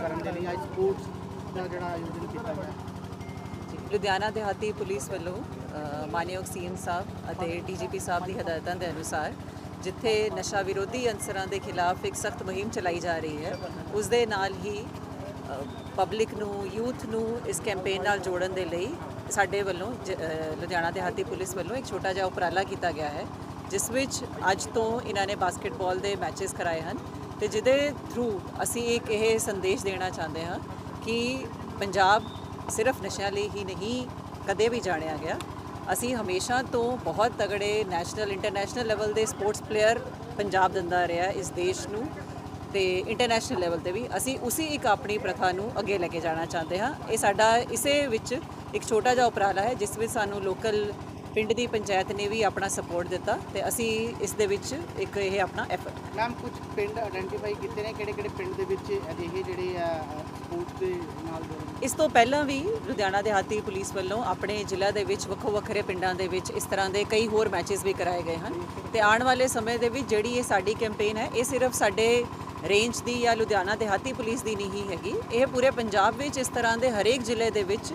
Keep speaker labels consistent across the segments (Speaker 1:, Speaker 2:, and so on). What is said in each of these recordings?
Speaker 1: ਕਰਨ ਦੇ ਲਈ ਅੱਜ ਸਪੋਰਟਸ ਦਾ ਜਿਹੜਾ ਆਯੋਜਨ ਕੀਤਾ ਗਿਆ।
Speaker 2: ਲੁਧਿਆਣਾ ਦਿਹਾਤੀ ਪੁਲਿਸ ਵੱਲੋਂ ਅ, ਮਾਨਯੋਗ ਸੀਐਮ ਸਾਹਿਬ ਅਤੇ ਡੀਜੀਪੀ ਸਾਹਿਬ ਦੀ ਹਦਾਇਤਾਂ ਦੇ ਅਨੁਸਾਰ ਜਿੱਥੇ ਨਸ਼ਾ ਵਿਰੋਧੀ ਅੰਸਰਾਂ ਦੇ ਖਿਲਾਫ ਇੱਕ ਸਖਤ ਮੁਹਿੰਮ ਚਲਾਈ ਜਾ ਰਹੀ ਹੈ ਉਸ ਦੇ ਨਾਲ ਹੀ ਪਬਲਿਕ ਨੂੰ ਯੂਥ ਨੂੰ ਇਸ ਕੈਂਪੇਨ ਨਾਲ ਜੋੜਨ ਦੇ ਲਈ ਸਾਡੇ ਵੱਲੋਂ ਜ- ਲੁਧਿਆਣਾ ਦਿਹਾਤੀ ਪੁਲਿਸ ਵੱਲੋਂ ਇੱਕ ਛੋਟਾ ਜਿਹਾ ਉਪਰਾਲਾ ਕੀਤਾ ਗਿਆ ਹੈ ਜਿਸ ਵਿੱਚ ਅੱਜ ਤੋਂ ਇਹਨਾਂ ਨੇ ਬਾਸਕਟਬਾਲ ਦੇ ਮੈਚਸ ਕਰਾਏ ਹਨ। ਤੇ ਜਿਹਦੇ ਥਰੂ ਅਸੀਂ ਇੱਕ ਇਹ ਸੰਦੇਸ਼ ਦੇਣਾ ਚਾਹੁੰਦੇ ਹਾਂ ਕਿ ਪੰਜਾਬ ਸਿਰਫ ਨਸ਼ਿਆਂ ਲਈ ਹੀ ਨਹੀਂ, ਕਦੇ ਵੀ ਜਾਣਿਆ ਗਿਆ। ਅਸੀਂ ਹਮੇਸ਼ਾ ਤੋਂ ਬਹੁਤ ਤਗੜੇ ਨੈਸ਼ਨਲ ਇੰਟਰਨੈਸ਼ਨਲ ਲੈਵਲ ਦੇ ਸਪੋਰਟਸ ਪਲੇਅਰ ਪੰਜਾਬ ਦਿੰਦਾ ਰਿਹਾ ਇਸ ਦੇਸ਼ ਨੂੰ ਤੇ ਇੰਟਰਨੈਸ਼ਨਲ ਲੈਵਲ ਤੇ ਵੀ। ਅਸੀਂ ਉਸੇ ਇੱਕ ਆਪਣੀ ਪ੍ਰਥਾ ਨੂੰ ਅੱਗੇ ਲੈ ਕੇ ਜਾਣਾ ਚਾਹੁੰਦੇ ਹਾਂ। ਇਹ ਸਾਡਾ, ਇਸੇ ਵਿੱਚ ਇੱਕ ਛੋਟਾ ਜਿਹਾ ਉਪਰਾਲਾ ਹੈ, ਜਿਸ ਵਿੱਚ ਸਾਨੂੰ ਲੋਕਲ ਪਿੰਡ ਦੀ ਪੰਚਾਇਤ ਨੇ ਵੀ ਆਪਣਾ ਸਪੋਰਟ ਦਿੱਤਾ ਤੇ ਅਸੀਂ ਇਸ ਦੇ ਵਿੱਚ ਇੱਕ ਇਹ ਆਪਣਾ ਐਫਰਟ
Speaker 1: ਮੈਮ ਕੁਝ ਪਿੰਡ ਆਇਡੈਂਟੀਫਾਈ ਕੀਤੇ ਨੇ? ਕਿਹੜੇ ਕਿਹੜੇ ਪਿੰਡ ਦੇ ਵਿੱਚ ਅਜਿਹੇ ਜਿਹੜੇ ਆ ਸਪੋਰਟਸ ਦੇ ਨਾਲ ਜੁੜੇ
Speaker 2: ਇਸ ਤੋਂ ਪਹਿਲਾਂ ਵੀ ਲੁਧਿਆਣਾ ਦਿਹਾਤੀ ਪੁਲਿਸ ਵੱਲੋਂ ਆਪਣੇ ਜ਼ਿਲ੍ਹਾ ਦੇ ਵਿੱਚ ਵੱਖੋ ਵੱਖਰੇ ਪਿੰਡਾਂ ਦੇ ਵਿੱਚ ਇਸ ਤਰ੍ਹਾਂ ਦੇ ਕਈ ਹੋਰ ਮੈਚਸ ਵੀ ਕਰਾਏ ਗਏ ਹਨ। ਤੇ ਆਉਣ ਵਾਲੇ ਸਮੇਂ ਦੇ ਵਿੱਚ ਜਿਹੜੀ ਇਹ ਸਾਡੀ ਕੈਂਪੇਨ ਹੈ ਇਹ ਸਿਰਫ ਸਾਡੇ ਰੇਂਜ ਦੀ ਜਾਂ ਲੁਧਿਆਣਾ ਦਿਹਾਤੀ ਪੁਲਿਸ ਦੀ ਨਹੀਂ ਹੈਗੀ। ਇਹ ਪੂਰੇ ਪੰਜਾਬ ਵਿੱਚ ਇਸ ਤਰ੍ਹਾਂ ਦੇ ਹਰੇਕ ਜ਼ਿਲ੍ਹੇ ਦੇ ਵਿੱਚ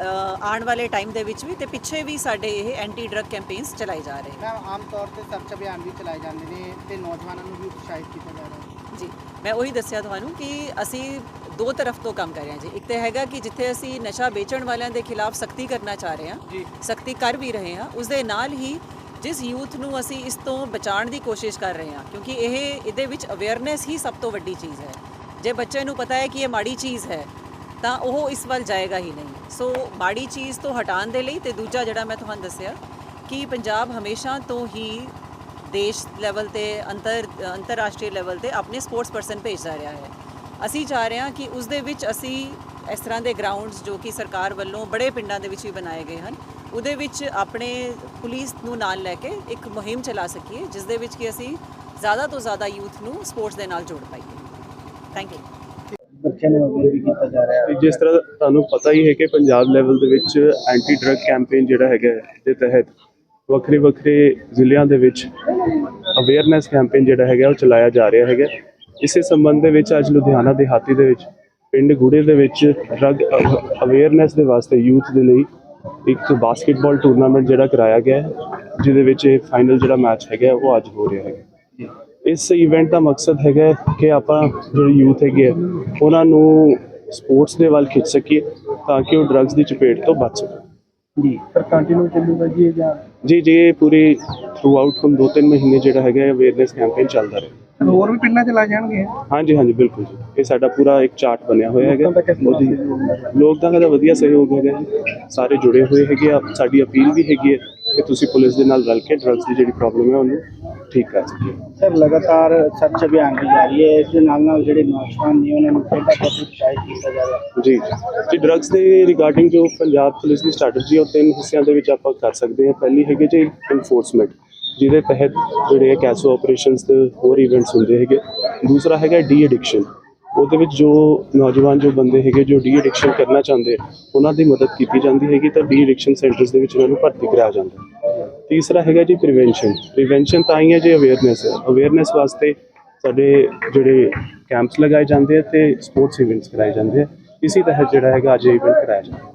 Speaker 2: ਆਉਣ ਵਾਲੇ ਟਾਈਮ ਦੇ ਵਿੱਚ ਵੀ ਤੇ ਪਿੱਛੇ ਵੀ ਸਾਡੇ ਇਹ ਐਂਟੀ ਡਰੱਗ ਕੈਂਪੇਨਸ ਚਲਾਏ ਜਾ ਰਹੇ
Speaker 1: ਮੈਮ ਆਮ ਤੌਰ ਤੇ ਸਰਚ ਅਭਿਆਨ ਵੀ ਚਲਾਏ ਜਾਂਦੇ ਨੇ ਤੇ ਨੌਜਵਾਨਾਂ ਨੂੰ ਵੀ ਉਤਸ਼ਾਹਿਤ ਕੀਤਾ ਜਾ ਰਿਹਾ ਹੈ।
Speaker 2: ਜੀ ਮੈਂ ਉਹੀ ਦੱਸਿਆ ਤੁਹਾਨੂੰ ਕਿ ਅਸੀਂ ਦੋ ਤਰਫ ਤੋਂ ਕੰਮ ਕਰ ਰਹੇ ਹਾਂ ਜੀ। ਇੱਕ ਤੇ ਹੈਗਾ ਕਿ ਜਿੱਥੇ ਅਸੀਂ ਨਸ਼ਾ ਵੇਚਣ ਵਾਲਿਆਂ ਦੇ ਖਿਲਾਫ ਸਖਤੀ ਕਰਨਾ ਚਾਹ ਰਹੇ ਹਾਂ। ਸਖਤੀ ਕਰ ਵੀ ਰਹੇ ਹਾਂ ਉਸ ਦੇ ਨਾਲ ਹੀ ਜਿਸ ਯੂਥ ਨੂੰ ਅਸੀਂ ਇਸ ਤੋਂ ਬਚਾਉਣ ਦੀ ਕੋਸ਼ਿਸ਼ ਕਰ ਰਹੇ ਹਾਂ ਕਿਉਂਕਿ ਇਹ ਇਹਦੇ ਵਿੱਚ ਅਵੇਅਰਨੈਸ ਹੀ ਸਭ ਤੋਂ ਵੱਡੀ ਚੀਜ਼ ਹੈ। ਜੇ ਬੱਚੇ ਨੂੰ ਪਤਾ ਹੈ ਕਿ ਇਹ ਮਾੜੀ ਚੀਜ਼ ਹੈ ਤਾਂ ਉਹ ਇਸ ਵੱਲ ਜਾਏਗਾ ਹੀ ਨਹੀਂ। ਸੋ ਮਾੜੀ ਚੀਜ਼ ਤੋਂ ਹਟਾਉਣ ਦੇ ਲਈ ਤੇ ਦੂਜਾ ਜਿਹੜਾ ਮੈਂ ਤੁਹਾਨੂੰ ਦੱਸਿਆ ਕਿ ਪੰਜਾਬ ਹਮੇਸ਼ਾ ਤੋਂ ਹੀ ਦੇਸ਼ ਲੈਵਲ ਤੇ, ਅੰਤਰ, ਅੰਤਰਰਾਸ਼ਟਰੀ ਲੈਵਲ ਤੇ ਆਪਣੇ ਸਪੋਰਟਸ ਪਰਸਨ ਭੇਜਦਾ ਰਿਹਾ ਹੈ। ਅਸੀਂ ਚਾਹ ਰਹੇ ਹਾਂ ਕਿ ਉਸ ਦੇ ਵਿੱਚ ਅਸੀਂ ਇਸ ਤਰ੍ਹਾਂ ਦੇ ਗਰਾਊਂਡਸ ਜੋ ਕਿ ਸਰਕਾਰ ਵੱਲੋਂ ਬੜੇ ਪਿੰਡਾਂ ਦੇ ਵਿੱਚ ਵੀ ਬਣਾਏ ਗਏ ਹਨ, ਉਹਦੇ ਵਿੱਚ ਆਪਣੇ ਪੁਲਿਸ ਨੂੰ ਨਾਲ ਲੈ ਕੇ ਇੱਕ ਮੁਹਿੰਮ ਚਲਾ ਸਕੀਏ, ਜਿਸ ਦੇ ਵਿੱਚ ਕਿ ਅਸੀਂ ਜ਼ਿਆਦਾ ਤੋਂ ਜ਼ਿਆਦਾ ਯੂਥ ਨੂੰ ਸਪੋਰਟਸ ਦੇ ਨਾਲ ਜੋੜ ਪਾਈਏ। ਥੈਂਕ ਯੂ
Speaker 1: ਬੱਚਿਆਂ ਨੂੰ ਅਵੇਅਰ ਵੀ ਕੀਤਾ ਜਾ ਰਿਹਾ
Speaker 3: ਤੇ ਜਿਸ ਤਰ੍ਹਾਂ ਤੁਹਾਨੂੰ ਪਤਾ ਹੀ ਹੈ ਕਿ ਪੰਜਾਬ ਲੈਵਲ ਦੇ ਵਿੱਚ ਐਂਟੀ ਡਰੱਗ ਕੈਂਪੇਨ ਜਿਹੜਾ ਹੈਗਾ ਦੇ ਤਹਿਤ ਵੱਖਰੇ ਵੱਖਰੇ ਜ਼ਿਲ੍ਹਿਆਂ ਦੇ ਵਿੱਚ ਅਵੇਅਰਨੈਸ ਕੈਂਪੇਨ ਜਿਹੜਾ ਹੈਗਾ ਉਹ ਚਲਾਇਆ ਜਾ ਰਿਹਾ ਹੈਗਾ ਇਸੇ ਸੰਬੰਧ ਦੇ ਵਿੱਚ ਅੱਜ ਲੁਧਿਆਣਾ ਦਿਹਾਤੀ ਦੇ ਵਿੱਚ, ਪਿੰਡ ਗੁੜੇ ਦੇ ਵਿੱਚ ਡਰੱਗ ਅਵੇਅਰਨੈਸ ਦੇ ਵਾਸਤੇ ਯੂਥ ਦੇ ਲਈ ਇੱਕ ਬਾਸਕਟਬਾਲ ਟੂਰਨਾਮੈਂਟ ਜਿਹੜਾ ਕਰਾਇਆ ਗਿਆ ਜਿਹਦੇ ਵਿੱਚ ਇਹ ਫਾਈਨਲ ਜਿਹੜਾ ਮੈਚ ਹੈਗਾ ਉਹ ਅੱਜ ਹੋ ਰਿਹਾ ਹੈਗਾ ਇਸ ਇਵੈਂਟ ਦਾ ਮਕਸਦ ਹੈਗਾ ਕਿ ਆਪਾਂ ਜਿਹੜੇ ਯੂਥ ਹੈਗੇ ਉਹਨਾਂ ਨੂੰ ਸਪੋਰਟਸ ਦੇ ਵੱਲ ਖਿੱਚ ਸਕੀਏ ਤਾਂ ਕਿ ਉਹ ਡਰੱਗਸ ਦੀ ਚਪੇਟ ਤੋਂ ਬਚ ਸਕਣ।
Speaker 1: ਜੀ ਪਰ ਕੰਟੀਨਿਊ ਚੱਲੂਗਾ ਜੀ ਜਾਂ?
Speaker 3: ਜੀ ਜੀ ਇਹ ਪੂਰੇ ਥਰੂ ਆਊਟ ਹੁਣ ਦੋ ਤਿੰਨ ਮਹੀਨੇ ਜਿਹੜਾ ਹੈਗਾ ਅਵੇਅਰਨੈਸ ਕੈਂਪੇਨ ਚੱਲਦਾ ਰਹੇ।
Speaker 1: ਹੋਰ ਵੀ ਪਿੰਡਾਂ ਚ ਲਾ ਜਾਣਗੇ?
Speaker 3: ਹਾਂਜੀ ਹਾਂਜੀ ਬਿਲਕੁਲ ਜੀ। ਇਹ ਸਾਡਾ ਪੂਰਾ ਇੱਕ ਚਾਰਟ ਬਣਿਆ ਹੋਇਆ ਹੈਗਾ। ਉਹਦੀ? ਲੋਕਾਂ ਦਾ ਵਧੀਆ ਸਹਿਯੋਗ ਹੈਗਾ ਜੀ। ਸਾਰੇ ਜੁੜੇ ਹੋਏ ਹੈਗੇ ਆ। ਸਾਡੀ ਅਪੀਲ ਵੀ ਹੈਗੀ ਹੈ ਕਿ ਤੁਸੀਂ ਪੁਲਿਸ ਦੇ ਨਾਲ ਰਲ ਕੇ ਡਰੱਗਸ ਦੀ ਜਿਹੜੀ ਪ੍ਰੋਬਲਮ ਹੈ ਉਹਨੂੰ ਠੀਕ ਕਰ ਸਕੀਏ
Speaker 1: ਸਰ, ਲਗਾਤਾਰ ਸਰਚ ਅਭਿਆਨ ਵੀ ਜਾਰੀ ਹੈ। ਇਸ ਦੇ ਨਾਲ ਨਾਲ ਜਿਹੜੇ ਨੌਜਵਾਨ ਨੇ, ਉਹਨਾਂ ਨੂੰ ਖੇਡਾਂ ਪ੍ਰਤੀ ਉਤਸ਼ਾਹਿਤ ਕੀਤਾ ਜਾ ਰਿਹਾ
Speaker 3: ਜੀ। ਜੀ ਡਰੱਗਸ ਦੇ ਰਿਗਾਰਡਿੰਗ ਜੋ ਪੰਜਾਬ ਪੁਲਿਸ ਦੀ ਸਟ੍ਰੈਟਜੀ ਉਹ ਤਿੰਨ ਹਿੱਸਿਆਂ ਦੇ ਵਿੱਚ ਆਪਾਂ ਕਰ ਸਕਦੇ ਹਾਂ। ਪਹਿਲੀ ਹੈਗੀ ਜੀ ਇਨਫੋਰਸਮੈਂਟ ਜਿਹਦੇ ਤਹਿਤ ਜਿਹੜੇ ਕੈਸੋ ਆਪਰੇਸ਼ਨਸ ਤੇ ਹੋਰ ਇਵੈਂਟਸ ਹੁੰਦੇ ਹੈਗੇ। ਦੂਸਰਾ ਹੈਗਾ ਡੀ ਐਡਿਕਸ਼ਨ ਉਹਦੇ ਵਿੱਚ ਜੋ ਨੌਜਵਾਨ ਜੋ ਬੰਦੇ ਹੈਗੇ ਜੋ ਡੀ ਐਡਿਕਸ਼ਨ ਕਰਨਾ ਚਾਹੁੰਦੇ ਉਹਨਾਂ ਦੀ ਮਦਦ ਕੀਤੀ ਜਾਂਦੀ ਹੈਗੀ ਤਾਂ ਡੀ ਐਡਿਕਸ਼ਨ ਸੈਂਟਰਸ ਦੇ ਵਿੱਚ ਉਹਨਾਂ ਨੂੰ ਭਰਤੀ ਕਰਾਇਆ ਜਾਂਦਾ ਹੈ। ਤੀਸਰਾ ਹੈਗਾ ਜੀ ਪ੍ਰੀਵੈਂਸ਼ਨ ਪ੍ਰੀਵੈਂਸ਼ਨ ਤਾਂ ਹੀ ਹੈ ਜੇ ਅਵੇਅਰਨੈਸ ਹੈ। ਅਵੇਅਰਨੈਸ ਵਾਸਤੇ ਸਾਡੇ ਜਿਹੜੇ ਕੈਂਪਸ ਲਗਾਏ ਜਾਂਦੇ ਆ ਤੇ ਸਪੋਰਟਸ ਇਵੈਂਟਸ ਕਰਾਏ ਜਾਂਦੇ ਆ। ਇਸੇ ਤਹਿਤ ਜਿਹੜਾ ਹੈਗਾ ਅੱਜ ਇਵੈਂਟ ਕਰਾਇਆ ਜਾਂਦਾ।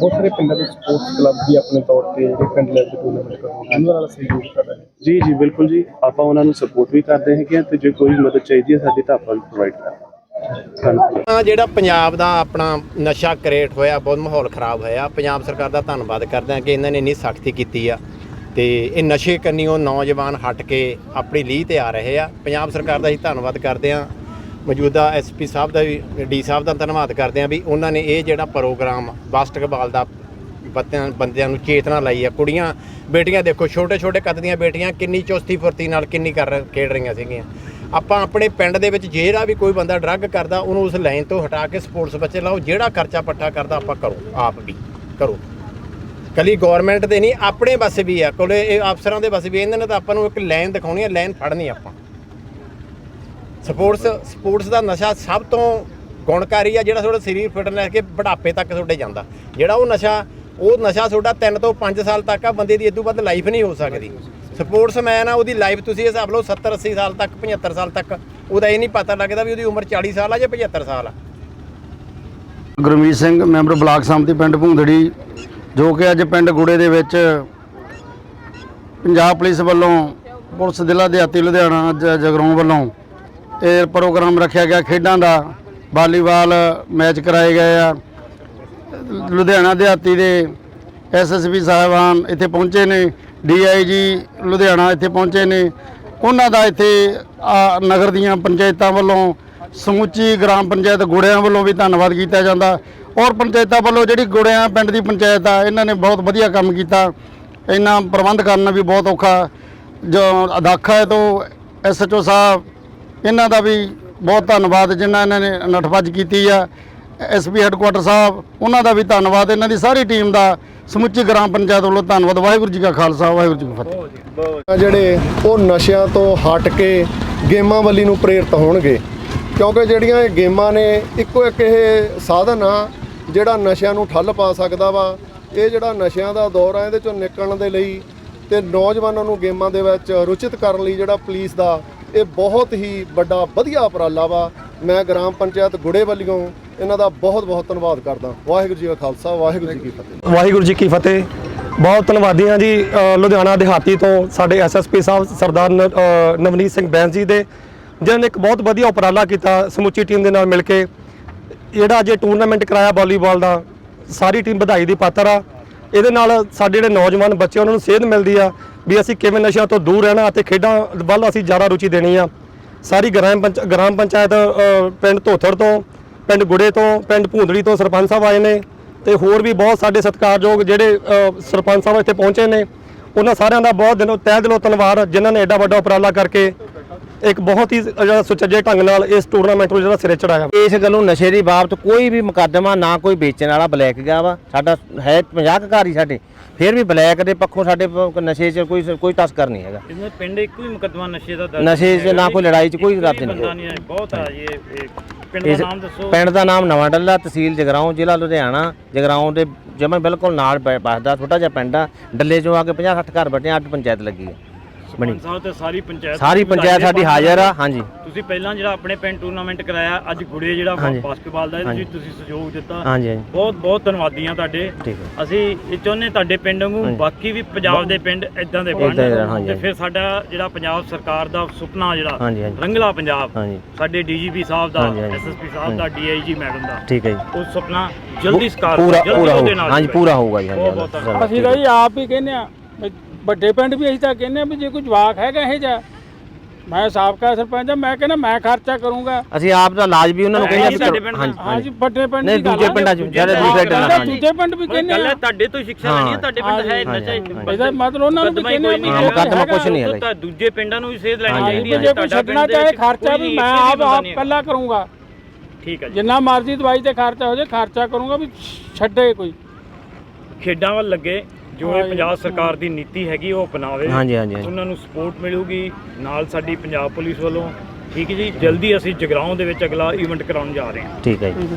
Speaker 4: ਬਹੁਤ ਸਾਰੇ ਪਿੰਡਾਂ ਦੇ ਸਪੋਰਟਸ ਕਲੱਬ ਵੀ ਆਪਣੇ ਤੌਰ ਤੇ ਜਿਹੜੇ ਪਿੰਡ ਲੈਵਲ ਤੇ ਟੂਰਨਾਮੈਂਟ ਕਰਾਉਂਦੇ ਉਹਨਾਂ ਨਾਲ ਸਹਿਯੋਗ ਕਰ ਰਹੇ ਨੇ
Speaker 3: ਜੀ ਜੀ ਬਿਲਕੁਲ ਜੀ। ਆਪਾਂ ਉਹਨਾਂ ਨੂੰ ਸਪੋਰਟ ਵੀ ਕਰਦੇ ਹੈਗੇ ਤੇ ਜੇ ਕੋਈ ਮਦਦ ਚਾਹੀਦੀ ਹੈ ਸਾਡੀ ਤਾਂ ਆਪਾਂ ਪ੍ਰੋਵਾਈਡ
Speaker 5: ਆ ਜਿਹੜਾ ਪੰਜਾਬ ਦਾ ਆਪਣਾ ਨਸ਼ਾ ਕ੍ਰੀਏਟ ਹੋਇਆ, ਬਹੁਤ ਮਾਹੌਲ ਖਰਾਬ ਹੋਇਆ, ਪੰਜਾਬ ਸਰਕਾਰ ਦਾ ਧੰਨਵਾਦ ਕਰਦੇ ਹਾਂ ਕਿ ਇਹਨਾਂ ਨੇ ਇੰਨੀ ਸਖਤੀ ਕੀਤੀ ਆ ਤੇ ਇਹ ਨਸ਼ੇ ਕੰਨੀਓ ਨੌਜਵਾਨ ਹਟ ਕੇ ਆਪਣੀ ਲੀਹ ਤੇ ਆ ਰਹੇ ਆ। ਪੰਜਾਬ ਸਰਕਾਰ ਦਾ ਅਸੀਂ ਧੰਨਵਾਦ ਕਰਦੇ ਹਾਂ। ਮੌਜੂਦਾ ਐਸਪੀ ਸਾਹਿਬ ਦਾ ਵੀ, ਡੀ ਸਾਹਿਬ ਦਾ ਧੰਨਵਾਦ ਕਰਦੇ ਹਾਂ ਵੀ ਉਹਨਾਂ ਨੇ ਇਹ ਜਿਹੜਾ ਪ੍ਰੋਗਰਾਮ ਬਾਸਕਟਬਾਲ ਦਾ ਬੱਤਿਆਂ, ਬੰਦਿਆਂ ਨੂੰ ਚੇਤਨਾ ਲਾਈ ਆ। ਕੁੜੀਆਂ, ਬੇਟੀਆਂ ਦੇਖੋ ਛੋਟੇ ਛੋਟੇ ਕੱਦ ਦੀਆਂ ਬੇਟੀਆਂ ਕਿੰਨੀ ਚੁਸਤੀ ਫੁਰਤੀ ਨਾਲ ਕਿੰਨੀ ਕਰ, ਖੇਡ ਰਹੀਆਂ ਸੀਗੀਆਂ। ਆਪਾਂ ਆਪਣੇ ਪਿੰਡ ਦੇ ਵਿੱਚ ਜਿਹੜਾ ਵੀ ਕੋਈ ਬੰਦਾ ਡਰੱਗ ਕਰਦਾ, ਉਹਨੂੰ ਉਸ ਲਾਈਨ ਤੋਂ ਹਟਾ ਕੇ ਸਪੋਰਟਸ ਬੱਚੇ ਲਾਓ, ਜਿਹੜਾ ਖਰਚਾ ਪੱਠਾ ਕਰਦਾ ਆਪਾਂ ਕਰੋ ਆਪ ਵੀ ਕਰੋ ਕੱਲੀ ਗਵਰਨਮੈਂਟ ਦੇ ਨਹੀਂ, ਆਪਣੇ ਬਸ ਵੀ ਆ, ਕੋਲੇ ਇਹ ਅਫਸਰਾਂ ਦੇ ਬਸ ਵੀ ਇਹਨਾਂ ਨੇ ਤਾਂ ਆਪਾਂ ਨੂੰ ਇੱਕ ਲਾਈਨ ਦਿਖਾਉਣੀ ਹੈ ਲਾਈਨ ਫੜਨੀ ਆਪਾਂ। ਸਪੋਰਟਸ ਸਪੋਰਟਸ ਦਾ ਨਸ਼ਾ ਸਭ ਤੋਂ ਗੁਣਕਾਰੀ ਆ, ਜਿਹੜਾ ਤੁਹਾਡਾ ਸਰੀਰ ਫਿਟ ਲੈ ਕੇ ਬੁਢਾਪੇ ਤੱਕ ਤੁਹਾਡੇ ਜਾਂਦਾ। ਜਿਹੜਾ ਉਹ ਨਸ਼ਾ ਉਹ ਨਸ਼ਾ ਤੁਹਾਡਾ 3 ਤੋਂ 5 ਸਾਲ ਤੱਕ ਆ, ਬੰਦੇ ਦੀ ਇਦੋਂ ਵੱਧ ਲਾਈਫ ਨਹੀਂ ਹੋ ਸਕਦੀ। ਸਪੋਰਟਸਮੈਨ ਆ, ਉਹਦੀ ਲਾਈਫ ਤੁਸੀਂ ਹਿਸਾਬ ਲਓ 70 80 ਸਾਲ ਤੱਕ 75 ਸਾਲ ਤੱਕ, ਉਹਦਾ ਇਹ ਨਹੀਂ ਪਤਾ ਲੱਗਦਾ ਵੀ ਉਹਦੀ ਉਮਰ 40 ਸਾਲ ਆ ਜਾਂ 75 ਸਾਲ ਆ।
Speaker 6: ਗੁਰਮੀਤ ਸਿੰਘ, ਮੈਂਬਰ ਬਲਾਕ ਸੰਮਤੀ ਪਿੰਡ ਭੂੰਦੜੀ, ਜੋ ਕਿ ਅੱਜ ਪਿੰਡ ਗੁੜੇ ਦੇ ਵਿੱਚ ਪੰਜਾਬ ਪੁਲਿਸ ਵੱਲੋਂ ਪੁਲਿਸ ਜ਼ਿਲ੍ਹਾ ਦਿਹਾਤੀ ਲੁਧਿਆਣਾ ਜ- ਵੱਲੋਂ ਇਹ ਪ੍ਰੋਗਰਾਮ ਰੱਖਿਆ ਗਿਆ ਖੇਡਾਂ ਦਾ। ਵਾਲੀਬਾਲ ਮੈਚ ਕਰਾਏ ਗਏ ਆ। ਲੁਧਿਆਣਾ ਦਿਹਾਤੀ ਦੇ ਐਸਐਸਪੀ ਸਾਹਿਬਾਨ ਇੱਥੇ ਪਹੁੰਚੇ ਨੇ ਡੀਆਈਜੀ ਲੁਧਿਆਣਾ ਇੱਥੇ ਪਹੁੰਚੇ ਨੇ। ਉਹਨਾਂ ਦਾ ਇੱਥੇ ਆ, ਨਗਰ ਦੀਆਂ ਪੰਚਾਇਤਾਂ ਵੱਲੋਂ ਸਮੁੱਚੀ ਗ੍ਰਾਮ ਪੰਚਾਇਤ ਗੁੜਿਆਂ ਵੱਲੋਂ ਵੀ ਧੰਨਵਾਦ ਕੀਤਾ ਜਾਂਦਾ। ਔਰ ਪੰਚਾਇਤਾਂ ਵੱਲੋਂ ਜਿਹੜੀ ਗੁੜਿਆਂ ਪਿੰਡ ਦੀ ਪੰਚਾਇਤ ਆ ਇਹਨਾਂ ਨੇ ਬਹੁਤ ਵਧੀਆ ਕੰਮ ਕੀਤਾ। ਇਹਨਾਂ ਪ੍ਰਬੰਧ ਕਰਨਾ ਵੀ ਬਹੁਤ ਔਖਾ। ਜੋ ਅਦਾਖਾ ਹੈ ਤੋਂ ਐਸਐਚਓ ਸਾਹਿਬ ਇਹਨਾਂ ਦਾ ਵੀ ਬਹੁਤ ਧੰਨਵਾਦ ਜਿਨ੍ਹਾਂ ਇਹਨਾਂ ਨੇ ਨਠਭੱਜ ਕੀਤੀ ਆ। ਐਸਪੀ ਹੈੱਡਕੁਆਟਰ ਸਾਹਿਬ, ਉਹਨਾਂ ਦਾ ਵੀ ਧੰਨਵਾਦ, ਇਹਨਾਂ ਦੀ ਸਾਰੀ ਟੀਮ ਦਾ ਸਮੁੱਚੀ ਗ੍ਰਾਮ ਪੰਚਾਇਤ ਵੱਲੋਂ ਧੰਨਵਾਦ। ਵਾਹਿਗੁਰੂ ਜੀ ਕਾ ਖਾਲਸਾ, ਵਾਹਿਗੁਰੂ ਜੀ ਕੀ ਫਤਿਹ।
Speaker 4: ਜਿਹੜੇ ਉਹ ਨਸ਼ਿਆਂ ਤੋਂ ਹਟ ਕੇ ਗੇਮਾਂ ਵੱਲੀ ਨੂੰ ਪ੍ਰੇਰਿਤ ਹੋਣਗੇ, ਕਿਉਂਕਿ ਜਿਹੜੀਆਂ ਇਹ ਗੇਮਾਂ ਨੇ, ਇੱਕੋ ਇੱਕ ਇਹ ਸਾਧਨ ਆ, ਜਿਹੜਾ ਨਸ਼ਿਆਂ ਨੂੰ ਠੱਲ ਪਾ ਸਕਦਾ ਵਾ। ਇਹ ਜਿਹੜਾ ਨਸ਼ਿਆਂ ਦਾ ਦੌਰ ਆ, ਇਹਦੇ ਚੋਂ ਨਿਕਲਣ ਦੇ ਲਈ ਤੇ ਨੌਜਵਾਨਾਂ ਨੂੰ ਗੇਮਾਂ ਦੇ ਵਿੱਚ ਰੁਚਿਤ ਕਰਨ ਲਈ ਜਿਹੜਾ ਪੁਲਿਸ ਦਾ, ਇਹ ਬਹੁਤ ਹੀ ਵੱਡਾ, ਵਧੀਆ ਉਪਰਾਲਾ ਵਾ। ਮੈਂ ਗ੍ਰਾਮ ਪੰਚਾਇਤ ਗੁੜੇ ਵੱਲੋਂ ਇਹਨਾਂ ਦਾ ਬਹੁਤ ਬਹੁਤ ਧੰਨਵਾਦ ਕਰਦਾ। ਵਾਹਿਗੁਰੂ ਜੀ ਕਾ ਖਾਲਸਾ, ਵਾਹਿਗੁਰੂ ਜੀ ਕੀ ਫਤਿਹ।
Speaker 7: ਵਾਹਿਗੁਰੂ ਜੀ ਕੀ ਫਤਿਹ। ਬਹੁਤ ਧੰਨਵਾਦੀ ਹਾਂ ਜੀ ਲੁਧਿਆਣਾ, ਦਿਹਾਤੀ ਤੋਂ ਸਾਡੇ ਐਸਐਸਪੀ ਸਾਹਿਬ ਸਰਦਾਰ ਨ- ਨਵਨੀਤ ਸਿੰਘ ਬੈਂਸ ਜੀ ਦੇ, ਜਿਨ੍ਹਾਂ ਨੇ ਇੱਕ ਬਹੁਤ ਵਧੀਆ ਉਪਰਾਲਾ ਕੀਤਾ ਸਮੁੱਚੀ ਟੀਮ ਦੇ ਨਾਲ ਮਿਲ ਕੇ। ਜਿਹੜਾ ਅੱਜ ਟੂਰਨਾਮੈਂਟ ਕਰਾਇਆ ਵਾਲੀਬਾਲ ਦਾ, ਸਾਰੀ ਟੀਮ ਵਧਾਈ ਦੀ ਪਾਤਰ ਆ। ਇਹਦੇ ਨਾਲ ਸਾਡੇ ਜਿਹੜੇ ਨੌਜਵਾਨ ਬੱਚੇ ਉਹਨਾਂ ਨੂੰ ਸੇਧ ਮਿਲਦੀ ਆ ਵੀ ਅਸੀਂ ਕਿਵੇਂ ਨਸ਼ਿਆਂ ਤੋਂ ਦੂਰ ਰਹਿਣਾ ਅਤੇ ਖੇਡਾਂ ਵੱਲ ਅਸੀਂ ਜ਼ਿਆਦਾ ਰੁਚੀ ਦੇਣੀ ਆ। ਸਾਰੀ ਗ੍ਰਾਮ ਪੰਚ, ਗ੍ਰਾਮ ਪੰਚਾਇਤ ਪਿੰਡ ਧੋਥੜ ਤੋਂ ਪਿੰਡ ਗੁੜੇ ਤੋਂ ਪਿੰਡ ਭੂੰਦੜੀ ਤੋਂ ਸਰਪੰਚ ਸਾਹਿਬ ਆਏ ਨੇ ਤੇ ਹੋਰ ਵੀ ਬਹੁਤ ਸਾਡੇ ਸਤਿਕਾਰਯੋਗ ਜਿਹੜੇ ਸਰਪੰਚ ਸਾਹਿਬ ਇੱਥੇ ਪਹੁੰਚੇ ਨੇ। ਉਹਨਾਂ ਸਾਰਿਆਂ ਦਾ ਬਹੁਤ ਦਿਲੋਂ ਤਹਿ ਦਿਲੋਂ ਧੰਨਵਾਦ ਜਿਨ੍ਹਾਂ ਨੇ ਐਡਾ ਵੱਡਾ ਉਪਰਾਲਾ ਕਰਕੇ ਇੱਕ ਬਹੁਤ ਹੀ ਜਿਹੜਾ ਸੁਚੱਜੇ ਢੰਗ ਨਾਲ ਇਸ ਟੂਰਨਾਮੈਂਟ ਨੂੰ ਜਿਹੜਾ ਸਿਰੇ ਚੜਾਇਆ
Speaker 8: ਇਸ ਗੱਲੋਂ ਨਸ਼ੇ ਦੀ ਬਾਬਤ ਕੋਈ ਵੀ ਮੁਕੱਦਮਾ ਨਾ ਕੋਈ ਵੇਚਣ ਵਾਲਾ ਬਲੈਕ ਗਿਆ ਵਾ। ਸਾਡਾ ਹੈ 50 ਕੁ ਘਰ ਹੀ ਸਾਡੇ। ਫਿਰ ਵੀ ਬਲੈਕ ਦੇ ਪੱਖੋਂ ਸਾਡੇ ਨਸ਼ੇ 'ਚ ਕੋਈ ਕੋਈ ਤਸਕਰ ਨਹੀਂ ਹੈਗਾ।
Speaker 9: ਇਹਦੇ ਪਿੰਡ ਇੱਕੋ ਹੀ ਮੁਕੱਦਮਾ ਨਸ਼ੇ ਦਾ
Speaker 8: ਨਸ਼ੇ 'ਚ ਨਾ ਕੋਈ ਲੜਾਈ 'ਚ ਕੋਈ ਰੱਦ
Speaker 9: ਬੰਦਾ
Speaker 8: ਨਹੀਂ
Speaker 9: ਬਹੁਤ ਆ ਇਹ ਪਿੰਡ ਦਾ ਨਾਮ ਦੱਸੋ।
Speaker 8: ਪਿੰਡ ਦਾ ਨਾਮ ਨਵਾਂ ਡੱਲਾ ਤਹਿਸੀਲ ਜਗਰਾਉਂ ਜ਼ਿਲ੍ਹਾ ਲੁਧਿਆਣਾ। ਜਗਰਾਉਂ ਦੇ ਜਮਾ ਬਿਲਕੁਲ ਨਾਲ ਬ- ਵੱਸਦਾ ਛੋਟਾ ਜਿਹਾ ਪਿੰਡ ਆ। ਡੱਲੇ 'ਚੋਂ ਆ ਕੇ 50 60 ਘਰ ਬਟੇ ਅੱਡ ਪੰਚਾਇਤ ਲੱਗੀ ਹੈ ਬਣੀ।
Speaker 9: ਸਰਪੰਚ ਸਾਹਿਬ ਤੇ ਸਾਰੀ ਪੰਚਾਇਤ
Speaker 8: ਸਾਰੀ ਸਾਡੀ ਹਾਜ਼ਰ ਆ ਹਾਂਜੀ।
Speaker 9: ਤੁਸੀਂ ਪਹਿਲਾਂ ਜਿਹੜਾ ਆਪਣੇ ਪਿੰਡ ਟੂਰਨਾਮੈਂਟ ਕਰਾਇਆ ਅੱਜ ਗੁੜੇ ਜਿਹੜਾ
Speaker 8: ਹਾਂਜੀ।
Speaker 9: ਬਾਸਕਟਬਾਲ ਦਾ ਇਹਦੇ। ਵਿੱਚ ਤੁਸੀਂ ਸਹਿਯੋਗ ਦਿੱਤਾ।
Speaker 8: ਹਾਂਜੀ ਹਾਂਜੀ।
Speaker 9: ਬਹੁਤ ਬਹੁਤ ਧੰਨਵਾਦੀ ਆ ਤੁਹਾਡੇ।
Speaker 8: ਠੀਕ ਹੈ।
Speaker 9: ਅਸੀਂ ਇਹ ਚਾਹੁੰਦੇ ਤੁਹਾਡੇ ਪਿੰਡ ਵਾਂਗੂ
Speaker 8: ਹਾਂਜੀ।
Speaker 9: ਬਾਕੀ ਵੀ ਪੰਜਾਬ ਦੇ ਪਿੰਡ ਇਦਾਂ ਦੇ
Speaker 8: ਏਦਾਂ ਦੇ ਰਹਿਣ,
Speaker 9: ਬਣਨ
Speaker 8: ਹਾਂਜੀ,
Speaker 9: ਤੇ ਫਿਰ ਸਾਡਾ ਜਿਹੜਾ ਪੰਜਾਬ ਸਰਕਾਰ ਦਾ ਸੁਪਨਾ ਜਿਹੜਾ
Speaker 8: ਹਾਂਜੀ, ਹਾਂਜੀ।
Speaker 9: ਰੰਗਲਾ ਪੰਜਾਬ
Speaker 8: ਹਾਂਜੀ।
Speaker 9: ਸਾਡੇ ਡੀਜੀਪੀ ਸਾਹਿਬ ਦਾ
Speaker 8: ਹਾਂਜੀ, ਹਾਂਜੀ।
Speaker 9: ਐਸਐਸਪੀ ਸਾਹਿਬ ਦਾ ਡੀਆਈਜੀ ਮੈਡਮ ਦਾ।
Speaker 8: ਠੀਕ ਹੈ ਜੀ।
Speaker 9: ਉਹ ਸੁਪਨਾ ਜਲਦੀ ਸਕਾਰ
Speaker 8: ਪੂਰਾ
Speaker 9: ਜਲਦੀ
Speaker 8: ਪੂਰਾ
Speaker 9: ਉਹਦੇ
Speaker 8: ਹੋਊ।
Speaker 9: ਨਾਲ
Speaker 8: ਹਾਂਜੀ। ਪੂਰਾ ਹੋਊਗਾ ਜੀ
Speaker 9: ਬਹੁਤ ਬਹੁਤ
Speaker 8: ਹਾਂਜੀ।
Speaker 9: ਧੰਨਵਾਦ।
Speaker 10: ਅਸੀਂ ਤਾਂ ਜੀ ਆਪ ਹੀ ਕਹਿੰਦੇ ਆ ਵੱਡੇ ਪਿੰਡ ਵੀ ਅਸੀਂ ਤਾਂ ਕਹਿੰਦੇ ਆ ਵੀ ਜੇ ਕੋਈ ਜਵਾਕ ਹੈਗਾ ਇਹ ਜਾ ਮੈਂ ਸਾਬਕਾ ਸਰਪੰਚ ਆ ਮੈਂ ਕਹਿੰਦਾ ਮੈਂ ਖਰਚਾ ਕਰੂੰਗਾ
Speaker 8: ਅਸੀਂ ਆਪ ਦਾ ਇਲਾਜ ਵੀ ਉਹਨਾਂ ਨੂੰ ਕਹਿੰਦੇ ਆ ਵੀ
Speaker 9: ਸਾਡੇ
Speaker 8: ਕਰੋ।
Speaker 9: ਪਿੰਡ ਦਾ।
Speaker 8: ਹਾਂਜੀ
Speaker 10: ਜੀ ਵੱਡੇ ਪਿੰਡ
Speaker 8: ਨਹੀਂ
Speaker 10: ਦੀ ਗੱਲ
Speaker 8: ਦੂਜੇ
Speaker 10: ਆ।
Speaker 8: ਪਿੰਡਾਂ 'ਚ ਜਿਹੜੇ ਦੂਸਰੇ ਪਿੰਡਾਂ ਹਾਂਜੀ
Speaker 10: ਦੂਜੇ ਪਿੰਡ ਵੀ ਕਹਿੰਦੇ
Speaker 9: ਗੱਲ ਹੈ
Speaker 10: ਆ
Speaker 9: ਤੁਹਾਡੇ ਤੋਂ ਹੀ ਸਿੱਖਿਆ ਲੈਣੀ ਹੈ ਤੁਹਾਡੇ ਪਿੰਡ ਹੈ ਨਸ਼ਾ।
Speaker 10: ਇਹਦਾ ਮਤਲਬ ਉਹਨਾਂ ਨੂੰ ਵੀ ਕਹਿੰਦੇ ਆ
Speaker 9: ਕੋਈ
Speaker 10: ਵੀ
Speaker 9: ਨਹੀਂ
Speaker 8: ਹਾਂ, ਮੁਕੱਦਮਾ ਕੁਛ ਨਹੀਂ ਹੈਗਾ ਜੀ।
Speaker 9: ਤਾਂ ਦੂਜੇ ਪਿੰਡਾਂ ਨੂੰ ਵੀ ਸੇਧ ਲੈਣੀ
Speaker 8: ਹਾਂਜੀ,
Speaker 9: ਚਾਹੀਦੀ
Speaker 10: ਜੇ
Speaker 9: ਹੈ
Speaker 10: ਕੋਈ
Speaker 9: ਤੁਹਾਡਾ
Speaker 10: ਛੱਡਣਾ ਚਾਹੇ ਖਰਚਾ ਵੀ ਮੈਂ ਆਪ ਆਪ
Speaker 9: ਨਹੀਂ
Speaker 10: ਕੱਲਾ ਕਰੂੰਗਾ
Speaker 9: ਠੀਕ ਹੈ ਜੀ
Speaker 10: ਜਿੰਨਾ ਮਰਜ਼ੀ ਦਵਾਈ ਤੇ ਖਰਚਾ ਹੋ ਜਾਏ ਖਰਚਾ ਕਰੂੰਗਾ ਵੀ ਛੱਡੇ ਕੋਈ
Speaker 9: ਖੇਡਾਂ ਵੱਲ ਲੱਗੇ ਜੋ ਇਹ ਪੰਜਾਬ ਸਰਕਾਰ ਦੀ ਨੀਤੀ ਹੈਗੀ ਉਹ ਅਪਣਾਵੇ।
Speaker 8: ਹਾਂਜੀ, ਹਾਂਜੀ, ਹਾਂਜੀ।
Speaker 9: ਉਹਨਾਂ ਨੂੰ ਸਪੋਰਟ ਮਿਲੂਗੀ ਨਾਲ ਸਾਡੀ ਪੰਜਾਬ ਪੁਲਿਸ ਵੱਲੋਂ। ਠੀਕ ਹੈ ਜੀ ਜਲਦੀ ਅਸੀਂ ਜਗਰਾਉਂ ਦੇ ਵਿੱਚ ਅਗਲਾ ਇਵੈਂਟ ਕਰਾਉਣ ਜਾ ਰਹੇ ਹਾਂ।
Speaker 8: ਠੀਕ ਹੈ ਜੀ।